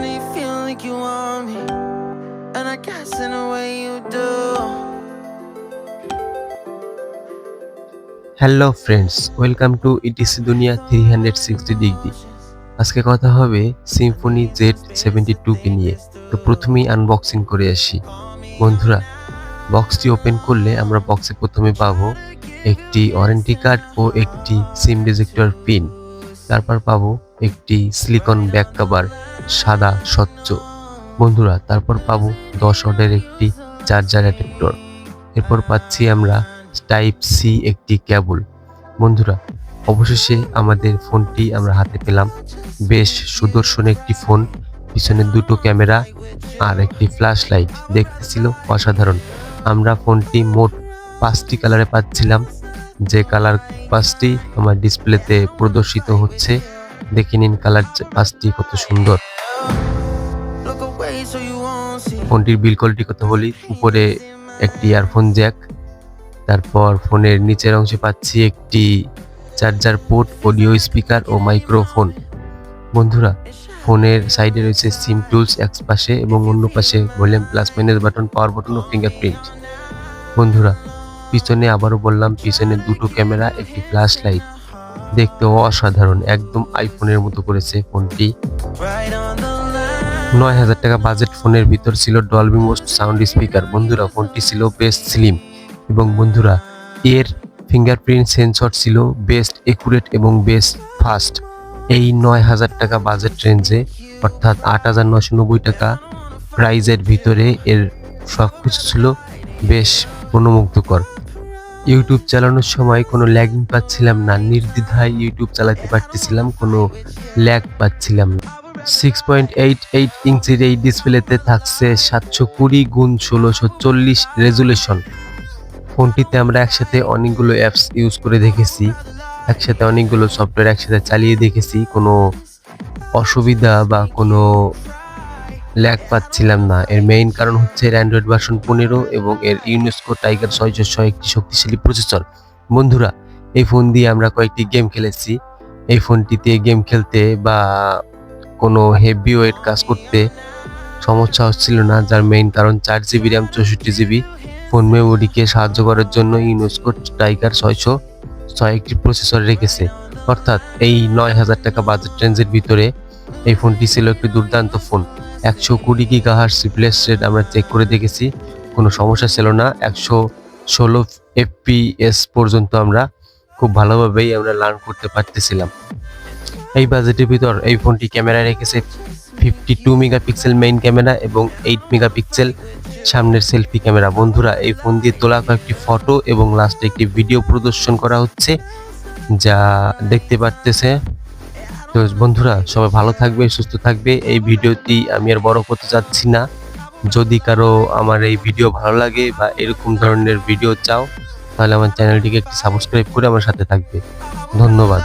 know you feel like you want me, and I guess in a way you do. Hello friends welcome to ETC Duniya three hundred sixty degree আজকে কথা হবে Symphony Z seventy টুকে নিয়ে। তো প্রথমেই unboxing করে আসি। বন্ধুরা বক্সটি ওপেন করলে আমরা বক্সে প্রথমে পাবো একটি ওয়ারেন্টি কার্ড ও একটি সিম রিজেক্টর পিন তারপর পাবো একটি সিলিকন ব্যাক কভার সাদা, স্বচ্ছ। বন্ধুরা, তারপর পাবো দশ অর্ডের একটি চার্জার অ্যাডাপ্টর এরপর পাচ্ছি আমরা টাইপ সি একটি কেবল বন্ধুরা, অবশেষে আমাদের ফোনটি আমরা হাতে পেলাম। বেশ সুদর্শন একটি ফোন, পিছনে দুটো ক্যামেরা আর একটি ফ্ল্যাশ লাইট দেখতে ছিল অসাধারণ। আমরা ফোনটি মোট পাঁচটি কালারে পাচ্ছিলাম। যে কালার পাঁচটি আমার ডিসপ্লেতে প্রদর্শিত হচ্ছে দেখে নিন কালার পাঁচটি কত সুন্দর. ফোনটির বিল কোয়ালিটি কথা বলি, উপরে একটি ইয়ারফোন জ্যাক, তারপর ফোনের নিচের অংশে পাচ্ছি একটি চার্জার পোর্ট, অডিও স্পিকার ও মাইক্রোফোন। বন্ধুরা, ফোনের সাইডে রয়েছে সিম টুলস, এক পাশে এবং অন্য পাশে volume plus minus button, power button ও ফিঙ্গারপ্রিন্ট। বন্ধুরা, পিছনে আবারও বললাম, পিছনে দুটো ক্যামেরা, একটি ফ্ল্যাশ লাইট। দেখতে অসাধারণ, একদম আইফোনের মতো করেছে ফোনটি. নয় হাজার টাকা বাজেট ফোনের ভিতর ছিল ডলবি মোস্ট সাউন্ড স্পিকার বন্ধুরা, ফোনটি ছিল বেস্ট স্লিম এবং বন্ধুরা, এর ফিঙ্গারপ্রিন্ট সেন্সর ছিল বেস্ট একুরেট এবং বেস্ট ফাস্ট এই নয় হাজার টাকা বাজেট রেঞ্জে অর্থাৎ আট হাজার নশো নব্বই টাকা প্রাইজের ভিতরে এর সব কিছু ছিল বেশ মনোমুগ্ধকর ইউটিউব চালানোর সময় কোনো ল্যাগিং পাচ্ছিলাম না। নির্দ্বিধায় ইউটিউব চালাতে পারতেছিলাম, কোনো ল্যাগ পাচ্ছিলাম না। সিক্স পয়েন্ট এইট এইট ইঞ্চির এই ডিসপ্লেতে থাকছে সাতশো কুড়ি গুণ ষোলোশো চল্লিশ রেজুলেশন ফোনটিতে আমরা একসাথে অনেকগুলো অ্যাপস ইউজ করে দেখেছি, একসাথে অনেকগুলো সফটওয়্যার একসাথে চালিয়ে দেখেছি। কোনো অসুবিধা বা কোনো ল্যাগ পাচ্ছিলাম না। এর মেইন কারণ হচ্ছে এর অ্যান্ড্রয়েড ভার্সন পনেরো এবং এর ইউনেস্কো টাইগার ছয়শো ছয় একটি শক্তিশালী প্রসেসর বন্ধুরা, এই ফোন দিয়ে আমরা কয়েকটি গেম খেলেছি। এই ফোনটিতে গেম খেলতে বা কোনো হেভি ওয়েট কাজ করতে সমস্যা হচ্ছিল না, যার মেইন কারণ চার জিবি র্যাম চৌষট্টি জিবি ফোন মেমোরিকে সাহায্য করার জন্য ইউনেস্কো টাইগার ছয়শো ছয় একটি প্রসেসর রেখেছে। অর্থাৎ এই নয় হাজার টাকা বাজেট রেঞ্জের ভিতরে এই ফোনটি ছিল একটি দুর্দান্ত ফোন একশো কুড়ি গিগাহার রিপ্লেস রেট আমরা চেক করে দেখেছি। কোনো সমস্যা ছিল না। একশো ষোলো এফপিএস পর্যন্ত আমরা খুব ভালোভাবেই আমরা লার্ন করতে পারতেছিলাম। এই বাজেটের ভিতর এই ফোনটি ক্যামেরা রেখেছে fifty two megapixel main camera এবং এইট মেগাপিক্সেল সামনের সেলফি ক্যামেরা বন্ধুরা, এই ফোন দিয়ে তোলা কয়েকটি ফটো এবং লাস্টে একটি ভিডিও প্রদর্শন করা হচ্ছে, যা দেখতে পারতেছে। তো বন্ধুরা, সবাই ভালো থাকবে, সুস্থ থাকবে। এই ভিডিওটি আমি আর বড় করতে চাচ্ছি না। যদি কারও আমার এই ভিডিও ভালো লাগে বা এরকম ধরনের ভিডিও চাও, তাহলে আমার চ্যানেলটিকে একটি সাবস্ক্রাইব করে আমার সাথে থাকবে। ধন্যবাদ।